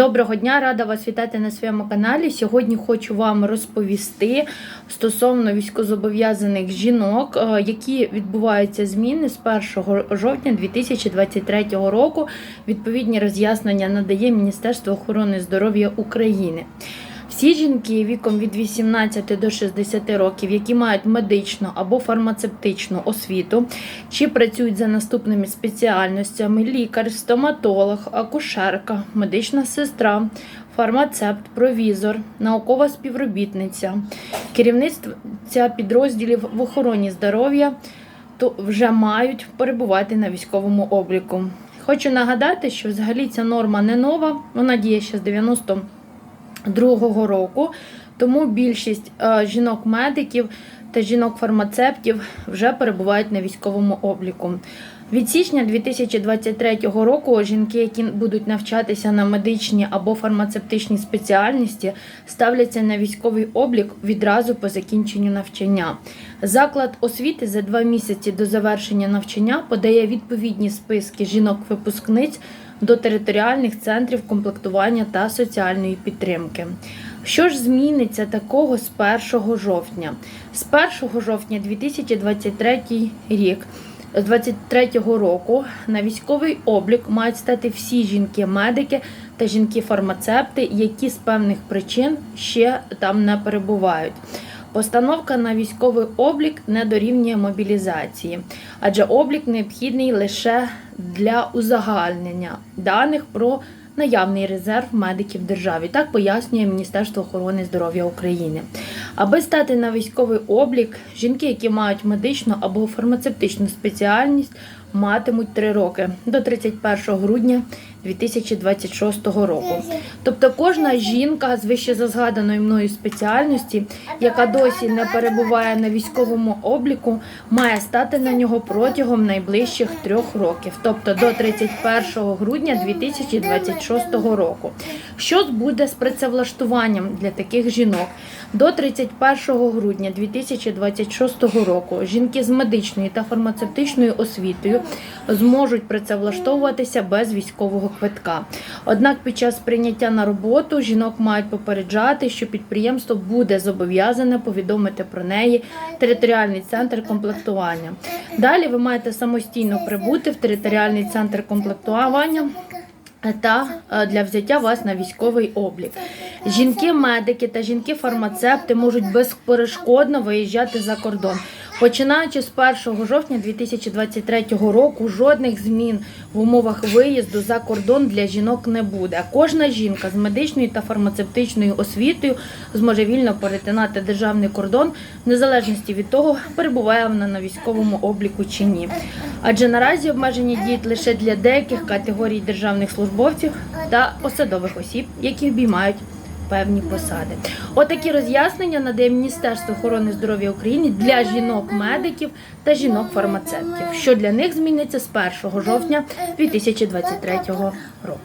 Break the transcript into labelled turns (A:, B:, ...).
A: Доброго дня, рада вас вітати на своєму каналі. Сьогодні хочу вам розповісти стосовно військозобов'язаних жінок, е, які відбуваються зміни з 1 жовтня 2023 року. Відповідні роз'яснення надає Міністерство охорони здоров'я України. Всі жінки віком від 18 до 60 років, які мають медичну або фармацевтичну освіту, чи працюють за наступними спеціальностями: лікар, стоматолог, акушерка, медична сестра, фармацевт, провізор, наукова співробітниця, керівництвя підрозділів в охороні здоров'я, то вже мають перебувати на військовому обліку. Хочу нагадати, що взагалі ця норма не нова, вона діє ще з 90 другого року, тому більшість е, жінок-медиків та жінок-фармацевтів вже перебувають на військовому обліку. Від січня 2023 року жінки, які будуть навчатися на медичній або фармацевтичній спеціальності, ставляться на військовий облік відразу по закінченню навчання. Заклад освіти за два місяці до завершення навчання подає відповідні списки жінок-випускниць до територіальних центрів комплектування та соціальної підтримки. Що ж зміниться такого з 1 жовтня? З 1 жовтня 2023 рік. З 23-го року на військовий облік мають стати всі жінки-медики та жінки-фармацевти, які з певних причин ще там не перебувають. Постановка на військовий облік не дорівнює мобілізації, адже облік необхідний лише для узагальнення даних про наявний резерв медиків в державі. Так пояснює Міністерство охорони здоров'я України. Аби стати на військовий облік, жінки, які мають медичну або фармацевтичну спеціальність, матимуть 3 роки до 31 грудня 2026 року. Тобто кожна жінка з вищезазгаданої мною спеціальності, яка досі не перебуває на військовому обліку, має стати на нього протягом найближчих трьох років, тобто до 31 грудня 2026 року. Що буде з працевлаштуванням для таких жінок? До 31 грудня 2026 року жінки з медичною та фармацевтичною освітою зможуть працевлаштовуватися без військового квитка. Однак під час прийняття на роботу жінок мають попереджати, що підприємство буде зобов'язане повідомити про неї територіальний центр комплектування. Далі ви маєте самостійно прибути в територіальний центр комплектування. Та е, для взяття вас на військовий облік. Жінки-медики та жінки-фармацевти можуть безперешкодно виїжджати за кордон. Починаючи з 1 жовтня 2023 року, жодних змін в умовах виїзду за кордон для жінок не буде. Кожна жінка з медичною та фармацевтичною освітою зможе вільно перетинати державний кордон в незалежності від того, перебуває вона на військовому обліку чи ні. Адже наразі обмеження діють лише для деяких категорій державних службовців та посадових осіб, які обіймають певні посади. Отакі роз'яснення надає Міністерство охорони здоров'я України для жінок-медиків та жінок-фармацевтів, що для них зміниться з 1 жовтня 2023